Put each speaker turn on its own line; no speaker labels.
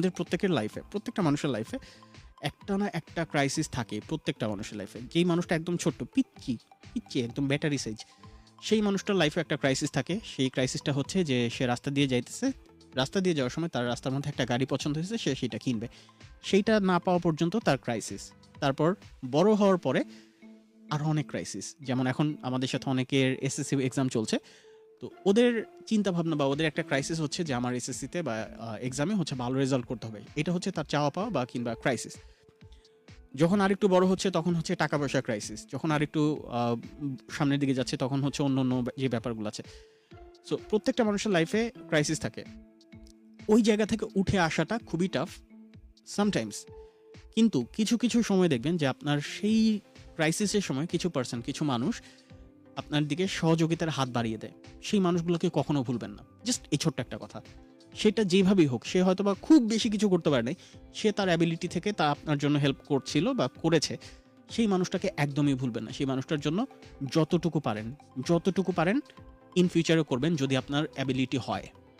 আমাদের প্রত্যেকের লাইফে প্রত্যেকটা মানুষের লাইফে একটা না একটা ক্রাইসিস থাকে প্রত্যেকটা মানুষের লাইফে যেই মানুষটা একদম ছোট্ট, পিচ্চি পিচ্চি, একদম ব্যাটারি সাইজ সেই মানুষটার লাইফে একটা ক্রাইসিস থাকে। সেই ক্রাইসিসটা হচ্ছে যে, সে রাস্তা দিয়ে যাইতেছে, রাস্তা দিয়ে যাওয়ার সময় তার রাস্তার মধ্যে একটা গাড়ি পছন্দ হয়েছে, সে সেটা কিনবে। সেইটা না পাওয়া পর্যন্ত তার ক্রাইসিস তারপর বড় হওয়ার পরে আরও অনেক ক্রাইসিস যেমন এখন আমাদের সাথে অনেকের এসএসসি এক্সাম চলছে। তো ওদের চিন্তা ভাবনা বা ওদের একটা ক্রাইসিস হচ্ছে যে আমার এসএসসিতে বা এক্সামে হচ্ছে ভালো রেজাল্ট করতে হবে। এটা হচ্ছে তার চাওয়া পাওয়া বা কিংবা ক্রাইসিস যখন আরেকটু বড় হচ্ছে তখন হচ্ছে টাকা পয়সা ক্রাইসিস যখন আরেকটু সামনের দিকে যাচ্ছে তখন হচ্ছে অন্য অন্য যে ব্যাপারগুলো আছে। সো প্রত্যেকটা মানুষের লাইফে ক্রাইসিস থাকে। ওই জায়গা থেকে উঠে আসাটা খুবই টাফ সামটাইমস কিন্তু কিছু কিছু সময় দেখবেন যে আপনার সেই ক্রাইসিসের সময় কিছু পার্সন কিছু মানুষ আপনার দিকে সহযোগিতার হাত বাড়িয়ে দেয়। সেই মানুষগুলোকে কখনো ভুলবেন না। জাস্ট এই ছোট্ট একটা কথা। সেটা যেভাবেই হোক, সে হয়তো বা খুব বেশি কিছু করতে পারেনি সে তার অ্যাবিলিটি থেকে তা আপনার জন্য হেল্প করছিল বা করেছে। সেই মানুষটাকে একদমই ভুলবেন না। সেই মানুষটার জন্য যতটুকু পারেন যতটুকু পারেন ইন ফিউচারে করবেন যদি আপনার অ্যাবিলিটি হয়।